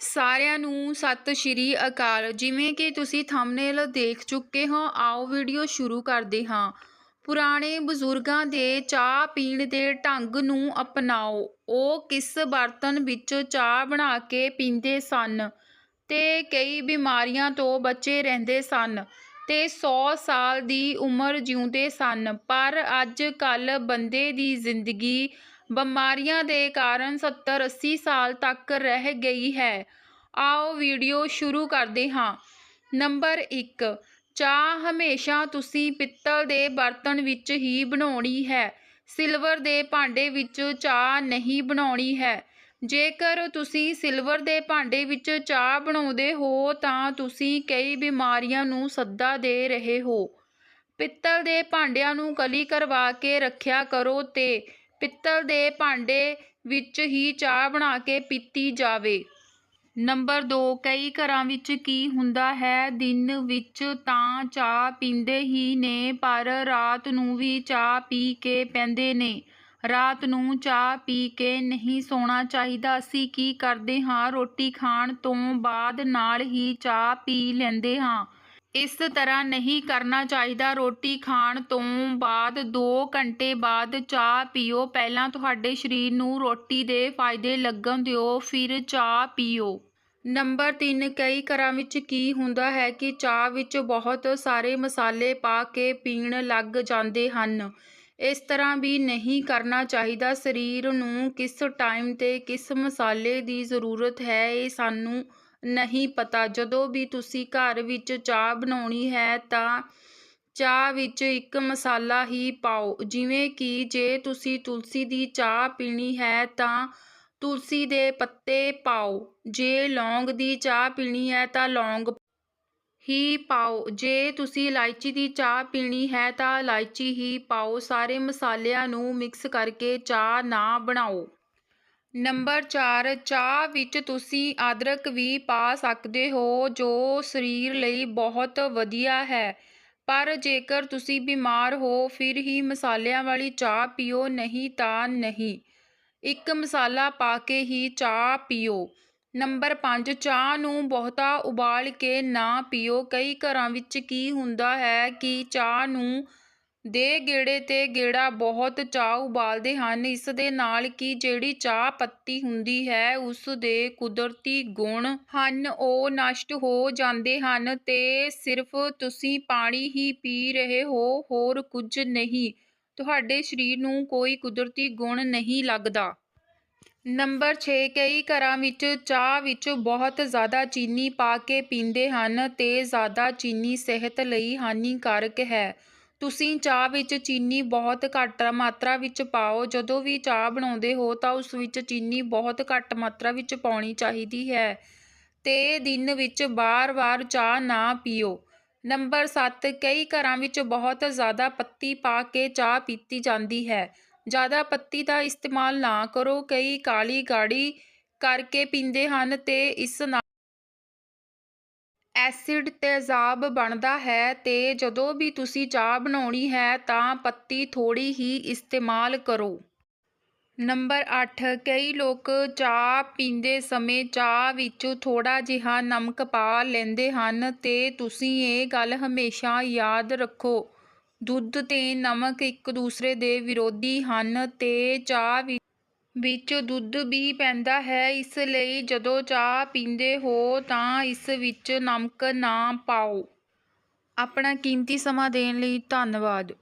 ਸਾਰਿਆਂ ਨੂੰ ਸਤਿ ਸ਼੍ਰੀ ਅਕਾਲ। ਜਿਵੇਂ ਕਿ ਤੁਸੀਂ ਥੰਬਨੇਲ ਦੇਖ ਚੁੱਕੇ ਹੋ, ਆਓ ਵੀਡੀਓ ਸ਼ੁਰੂ ਕਰਦੇ ਹਾਂ। ਪੁਰਾਣੇ ਬਜ਼ੁਰਗਾਂ ਦੇ ਚਾਹ ਪੀਣ ਦੇ ਢੰਗ ਨੂੰ ਅਪਣਾਓ। ਉਹ ਕਿਸ ਬਰਤਨ ਵਿੱਚ ਚਾਹ ਬਣਾ ਕੇ ਪੀਂਦੇ ਸਨ ਤੇ ਕਈ ਬਿਮਾਰੀਆਂ ਤੋਂ ਬਚੇ ਰਹਿੰਦੇ ਸਨ ਤੇ 100 ਸਾਲ ਦੀ ਉਮਰ ਜਿਉਂਦੇ ਸਨ। ਪਰ ਅੱਜ ਕੱਲ੍ਹ ਬੰਦੇ ਦੀ ਜ਼ਿੰਦਗੀ ਬਿਮਾਰੀਆਂ ਦੇ ਕਾਰਨ 70 80 ਸਾਲ ਤੱਕ ਰਹਿ ਗਈ ਹੈ। ਆਓ ਵੀਡੀਓ ਸ਼ੁਰੂ ਕਰਦੇ ਹਾਂ। ਨੰਬਰ 1 ਚਾਹ ਹਮੇਸ਼ਾ ਤੁਸੀਂ ਪਿੱਤਲ ਦੇ ਬਰਤਨ ਵਿੱਚ ਹੀ ਬਣਾਉਣੀ ਹੈ। ਸਿਲਵਰ ਦੇ ਭਾਂਡੇ ਵਿੱਚ ਚਾਹ ਨਹੀਂ ਬਣਾਉਣੀ ਹੈ। ਜੇਕਰ ਤੁਸੀਂ ਸਿਲਵਰ ਦੇ ਭਾਂਡੇ ਵਿੱਚ ਚਾਹ ਬਣਾਉਂਦੇ ਹੋ, ਤਾਂ ਤੁਸੀਂ ਕਈ ਬਿਮਾਰੀਆਂ ਨੂੰ ਸੱਦਾ ਦੇ ਰਹੇ ਹੋ। ਪਿੱਤਲ ਦੇ ਭਾਂਡਿਆਂ ਨੂੰ ਕਲੀ ਕਰਵਾ ਕੇ ਰੱਖਿਆ ਕਰੋ ਤੇ ਪਿੱਤਲ ਦੇ ਭਾਂਡੇ ਵਿੱਚ ਹੀ ਚਾਹ ਬਣਾ ਕੇ ਪੀਤੀ ਜਾਵੇ। ਨੰਬਰ 2 ਕਈ ਘਰਾਂ ਵਿੱਚ ਕੀ ਹੁੰਦਾ ਹੈ? ਦਿਨ ਵਿੱਚ ਤਾਂ ਚਾਹ ਪੀਂਦੇ ਹੀ ਨੇ, ਪਰ ਰਾਤ ਨੂੰ ਵੀ ਚਾਹ ਪੀ ਕੇ ਪੈਂਦੇ ਨੇ। ਰਾਤ ਨੂੰ ਚਾਹ ਪੀ ਕੇ ਨਹੀਂ ਸੌਣਾ ਚਾਹੀਦਾ। ਅਸੀਂ ਕੀ ਕਰਦੇ ਹਾਂ? ਰੋਟੀ ਖਾਣ ਤੋਂ ਬਾਅਦ ਨਾਲ ਹੀ ਚਾਹ ਪੀ ਲੈਂਦੇ ਹਾਂ। ਇਸ ਤਰ੍ਹਾਂ ਨਹੀਂ ਕਰਨਾ ਚਾਹੀਦਾ। ਰੋਟੀ ਖਾਣ ਤੋਂ ਬਾਅਦ 2 ਘੰਟੇ ਬਾਅਦ ਚਾਹ ਪੀਓ। ਪਹਿਲਾਂ ਤੁਹਾਡੇ ਸਰੀਰ ਨੂੰ ਰੋਟੀ ਦੇ ਫਾਇਦੇ ਲੱਗਣ ਦਿਓ, ਫਿਰ ਚਾਹ ਪੀਓ। ਨੰਬਰ 3 ਕਈ ਘਰਾਂ ਵਿੱਚ ਕੀ ਹੁੰਦਾ ਹੈ ਕਿ ਚਾਹ ਵਿੱਚ ਬਹੁਤ ਸਾਰੇ ਮਸਾਲੇ ਪਾ ਕੇ ਪੀਣ ਲੱਗ ਜਾਂਦੇ ਹਨ। ਇਸ ਤਰ੍ਹਾਂ ਵੀ ਨਹੀਂ ਕਰਨਾ ਚਾਹੀਦਾ। ਸਰੀਰ ਨੂੰ ਕਿਸ ਟਾਈਮ ਤੇ ਕਿਸ ਮਸਾਲੇ ਦੀ ਜ਼ਰੂਰਤ ਹੈ, ਇਹ ਸਾਨੂੰ ਨਹੀਂ ਪਤਾ। ਜਦੋਂ ਵੀ ਤੁਸੀਂ ਘਰ ਵਿੱਚ ਚਾਹ ਬਣਾਉਣੀ ਹੈ ਤਾਂ ਚਾਹ ਵਿੱਚ ਇੱਕ ਮਸਾਲਾ ਹੀ ਪਾਓ। ਜਿਵੇਂ ਕਿ ਜੇ ਤੁਸੀਂ ਤੁਲਸੀ ਦੀ ਚਾਹ ਪੀਣੀ ਹੈ ਤਾਂ ਤੁਲਸੀ ਦੇ ਪੱਤੇ ਪਾਓ। ਜੇ ਲੌਂਗ ਦੀ ਚਾਹ ਪੀਣੀ ਹੈ ਤਾਂ ਲੌਂਗ ਹੀ ਪਾਓ। ਜੇ ਤੁਸੀਂ ਇਲਾਇਚੀ ਦੀ ਚਾਹ ਪੀਣੀ ਹੈ ਤਾਂ ਇਲਾਇਚੀ ਹੀ ਪਾਓ। ਸਾਰੇ ਮਸਾਲਿਆਂ ਨੂੰ ਮਿਕਸ ਕਰਕੇ ਚਾਹ ਨਾ ਬਣਾਓ। ਨੰਬਰ ਚਾਰ, ਚਾਹ ਵਿੱਚ ਤੁਸੀਂ ਅਦਰਕ ਵੀ ਪਾ ਸਕਦੇ ਹੋ, ਜੋ ਸਰੀਰ ਲਈ ਬਹੁਤ ਵਧੀਆ ਹੈ। ਪਰ ਜੇਕਰ ਤੁਸੀਂ ਬਿਮਾਰ ਹੋ, ਫਿਰ ਹੀ ਮਸਾਲਿਆਂ ਵਾਲੀ ਚਾਹ ਪੀਓ, ਨਹੀਂ ਤਾਂ ਨਹੀਂ। ਇੱਕ ਮਸਾਲਾ ਪਾ ਕੇ ਹੀ ਚਾਹ ਪੀਓ। ਨੰਬਰ 5 ਚਾਹ ਨੂੰ ਬਹੁਤਾ ਉਬਾਲ ਕੇ ਨਾ ਪੀਓ। ਕਈ ਘਰਾਂ ਵਿੱਚ ਕੀ ਹੁੰਦਾ ਹੈ ਕਿ ਚਾਹ ਨੂੰ ਦੇ ਗੇੜੇ ਤੇ ਗੇੜਾ ਬਹੁਤ ਚਾਹ ਉਬਾਲਦੇ ਹਨ। ਇਸ ਦੇ ਨਾਲ ਕਿ ਜਿਹੜੀ ਚਾਹ ਪੱਤੀ ਹੁੰਦੀ ਹੈ, ਉਸ ਦੇ ਕੁਦਰਤੀ ਗੁਣ ਹਨ, ਉਹ ਨਸ਼ਟ ਹੋ ਜਾਂਦੇ ਹਨ ਤੇ ਸਿਰਫ ਤੁਸੀਂ ਪਾਣੀ ਹੀ ਪੀ ਰਹੇ ਹੋ, ਹੋਰ ਕੁਝ ਨਹੀਂ। ਤੁਹਾਡੇ ਸਰੀਰ ਨੂੰ ਕੋਈ ਕੁਦਰਤੀ ਗੁਣ ਨਹੀਂ ਲੱਗਦਾ। ਨੰਬਰ 6 ਕਈ ਘਰਾਂ ਵਿੱਚ ਚਾਹ ਵਿੱਚ ਬਹੁਤ ਜ਼ਿਆਦਾ ਚੀਨੀ ਪਾ ਕੇ ਪੀਂਦੇ ਹਨ ਤੇ ਜ਼ਿਆਦਾ ਚੀਨੀ ਸਿਹਤ ਲਈ ਹਾਨੀਕਾਰਕ ਹੈ। ਤੁਸੀਂ ਚਾਹ ਵਿੱਚ ਚੀਨੀ ਬਹੁਤ ਘੱਟ ਮਾਤਰਾ ਵਿੱਚ ਪਾਓ। ਜਦੋਂ ਵੀ ਚਾਹ ਬਣਾਉਂਦੇ ਹੋ ਤਾਂ ਉਸ ਵਿੱਚ ਚੀਨੀ ਬਹੁਤ ਘੱਟ ਮਾਤਰਾ ਵਿੱਚ ਪਾਉਣੀ ਚਾਹੀਦੀ ਹੈ ਤੇ ਦਿਨ ਵਿੱਚ ਬਾਰ-ਬਾਰ ਚਾਹ ਨਾ ਪੀਓ। ਨੰਬਰ 7 ਕਈ ਘਰਾਂ ਵਿੱਚ ਬਹੁਤ ਜ਼ਿਆਦਾ ਪੱਤੀ ਪਾ ਕੇ ਚਾਹ ਪੀਤੀ ਜਾਂਦੀ ਹੈ। ਜ਼ਿਆਦਾ ਪੱਤੀ ਦਾ ਇਸਤੇਮਾਲ ਨਾ ਕਰੋ। ਕਈ ਕਾਲੀ ਗਾੜੀ ਕਰਕੇ ਪੀਂਦੇ ਹਨ ਤੇ ਇਸ ਨਾਲ ਐਸਿਡ ਤੇਜ਼ਾਬ ਬਣਦਾ ਹੈ ਤੇ ਜਦੋਂ ਵੀ ਤੁਸੀਂ ਚਾਹ ਬਣਾਉਣੀ ਹੈ ਤਾਂ ਪੱਤੀ ਥੋੜੀ ਹੀ ਇਸਤੇਮਾਲ ਕਰੋ। ਨੰਬਰ 8 ਕਈ ਲੋਕ ਚਾਹ ਪੀਂਦੇ ਸਮੇਂ ਚਾਹ ਵਿੱਚ ਥੋੜਾ ਜਿਹਾ ਨਮਕ ਪਾ ਲੈਂਦੇ ਹਨ ਤੇ ਤੁਸੀਂ ਇਹ ਗੱਲ ਹਮੇਸ਼ਾ ਯਾਦ ਰੱਖੋ। ਦੁੱਧ ਤੇ ਨਮਕ ਇੱਕ ਦੂਸਰੇ ਦੇ ਵਿਰੋਧੀ ਹਨ ਤੇ ਚਾਹ ਵਿੱਚ ਦੁੱਧ ਵੀ ਪੈਂਦਾ ਹੈ, ਇਸ ਲਈ ਜਦੋਂ ਚਾਹ ਪੀਂਦੇ ਹੋ ਤਾਂ ਇਸ ਵਿੱਚ ਨਮਕ ਨਾ ਪਾਓ। ਆਪਣਾ ਕੀਮਤੀ ਸਮਾਂ ਦੇਣ ਲਈ ਧੰਨਵਾਦ।